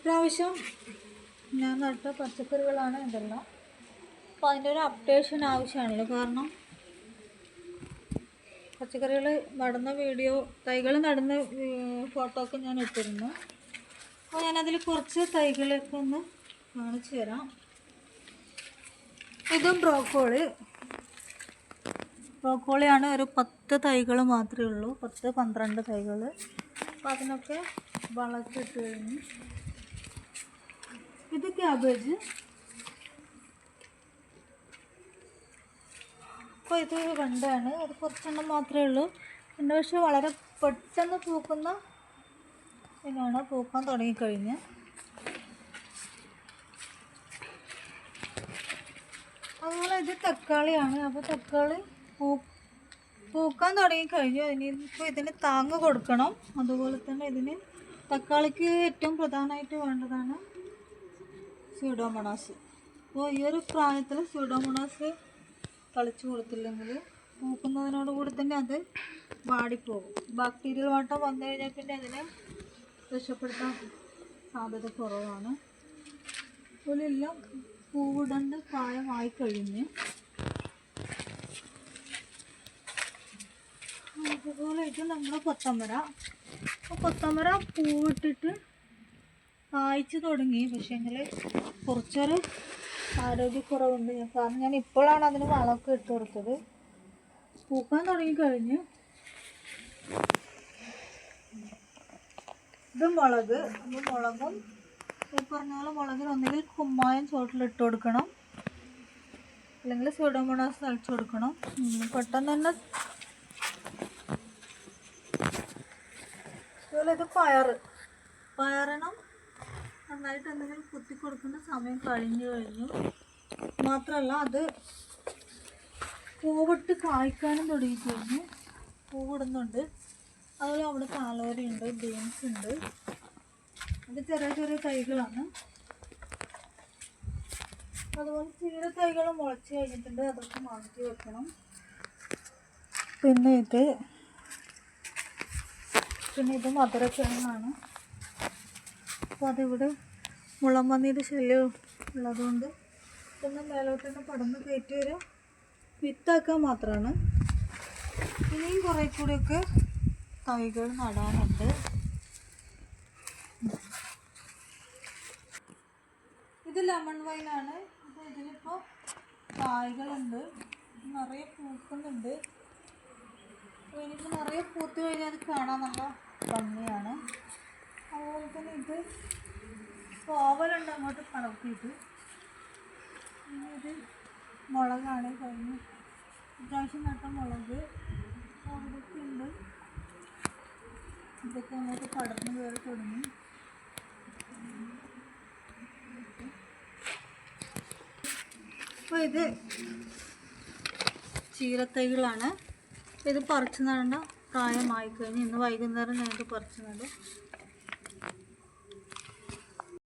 ഇപ്രാവശ്യം ഞാൻ നട്ട പച്ചക്കറികളാണ് ഇതെല്ലാം. അപ്പോൾ അതിന്റെ ഒരു അപ്ഡേഷൻ ആവശ്യമാണല്ലോ. കാരണം പച്ചക്കറികൾ നടുന്ന വീഡിയോ തൈകൾ നടുന്ന ഫോട്ടോ ഒക്കെ ഞാൻ ഇട്ടിരുന്നു. അപ്പോൾ ഞാനതിൽ കുറച്ച് തൈകളൊക്കെ ഒന്ന് കാണിച്ചു തരാം. ഇതും ബ്രോക്കോളി. ബ്രോക്കോളിയാണ് ഒരു പത്ത് തൈകൾ മാത്രമേ ഉള്ളൂ. പത്ത് പന്ത്രണ്ട് തൈകൾ. അപ്പോൾ അതിനൊക്കെ വളർത്തിട്ട് കഴിഞ്ഞു. ഇത് ക്യാബേജ് അപ്പോൾ ഇത് വെണ്ടയാണ് അത് കുറച്ചെണ്ണം മാത്രമേ ഉള്ളൂ. പിന്നെ പക്ഷെ വളരെ പെട്ടെന്ന് പൂക്കുന്ന ഇതാണ്. പൂക്കാൻ തുടങ്ങിക്കഴിഞ്ഞ്. അതുപോലെ ഇത് തക്കാളിയാണ്. അപ്പോൾ തക്കാളി പൂ പൂക്കാൻ തുടങ്ങിക്കഴിഞ്ഞു. ഇനിയിപ്പോൾ ഇതിന് താങ്ങ് കൊടുക്കണം. അതുപോലെ തന്നെ ഇതിന് തക്കാളിക്ക് ഏറ്റവും പ്രധാനമായിട്ട് വേണ്ടതാണ് സ്യൂഡോമോണാസ് അപ്പോൾ ഈ ഒരു പ്രായത്തിൽ സ്യൂഡോമോണാസ് തളിച്ചു കൊടുത്തില്ലെങ്കിൽ പൂക്കുന്നതിനോട് കൂടി തന്നെ അത് വാടിപ്പോകും. ബാക്ടീരിയൽ വാട്ടം വന്നു കഴിഞ്ഞാൽ പിന്നെ അതിനെ രക്ഷപ്പെടുത്താൻ സാധ്യത കുറവാണ്. അതുപോലെല്ലാം പൂവിടേണ്ട പ്രായമായി കഴിഞ്ഞ് അതുപോലെ ഇത് നമ്മുടെ കൊത്തമര. കൊത്തമര പൂവിട്ടിട്ട് കായ്ച്ചു തുടങ്ങി. പക്ഷേ എങ്കിൽ കുറച്ചൊരു ആരോഗ്യക്കുറവുണ്ട്. ഞാൻ കാരണം ഞാൻ ഇപ്പോഴാണ് അതിന് വളമൊക്കെ ഇട്ട് കൊടുത്തത്. പൂക്കാൻ തുടങ്ങിക്കഴിഞ്ഞ് ഇത് മുളക്. അപ്പോൾ മുളകും ഈ പറഞ്ഞ പോലെ മുളകിന് ഒന്നുകിൽ കുമ്മായം ചോട്ടിൽ ഇട്ട് കൊടുക്കണം. അല്ലെങ്കിൽ സ്യൂഡോമോണാസ് തളിച്ചു കൊടുക്കണം. പെട്ടെന്ന് തന്നെ അതുപോലെ ഇത് പയർ പയറിനും നന്നായിട്ട് എന്തെങ്കിലും കുത്തി കൊടുക്കുന്ന സമയം കഴിഞ്ഞു കഴിഞ്ഞു. മാത്രമല്ല അത് പൂവിട്ട് കായ്ക്കാനും തുടങ്ങി കഴിഞ്ഞു പൂവിടുന്നുണ്ട്. അതുപോലെ അവിടെ കാലോരി ഉണ്ട് ബീൻസ് ഉണ്ട്. അത് ചെറിയ ചെറിയ തൈകളാണ്. അതുപോലെ ചീര തൈകൾ മുളച്ച് കഴിഞ്ഞിട്ടുണ്ട്. അതൊക്കെ മാറ്റി വെക്കണം. പിന്നെ ഇത് പിന്നെ ഇത് മധുരക്കിഴങ്ങാണ്. അപ്പോൾ അതിവിടെ മുളം പന്നിയുടെ ശല്യം ഉള്ളതുകൊണ്ട് ഇതൊന്ന് മേലോട്ടൊന്ന് പടന്ന് കയറ്റി ഒരു വിത്താക്കാൻ മാത്രമാണ്. ഇനിയും കുറേ കൂടിയൊക്കെ തൈകൾ നടാനുണ്ട്. ഇത് ലെമൺ വൈനാണ്. അപ്പോൾ ഇതിലിപ്പോൾ കായ്കളുണ്ട്. നിറയെ പൂക്കുന്നുണ്ട്. അപ്പോൾ എനിക്ക് നിറയെ പൂത്ത് കഴിഞ്ഞാൽ അത് കാണാൻ നല്ല ഭംഗിയാണ്. അതുപോലെ ഓവലുണ്ട് അങ്ങോട്ട് പടർത്തിയിട്ട് പിന്നെ ഇത് മുളകാണ് കഴിഞ്ഞ്. അത്യാവശ്യം നട്ട മുളക് അവിടെയൊക്കെ ഉണ്ട്. ഇതൊക്കെ അങ്ങോട്ട് പടർന്ന് കയറി തുടങ്ങി അപ്പോൾ ഇത് ചീരത്തൈകളാണ്. ഇത് പറിച്ചു നടേണ്ട പ്രായമായി കഴിഞ്ഞ് ഇന്ന് വൈകുന്നേരം ഞങ്ങൾക്ക് പറിച്ചു നടും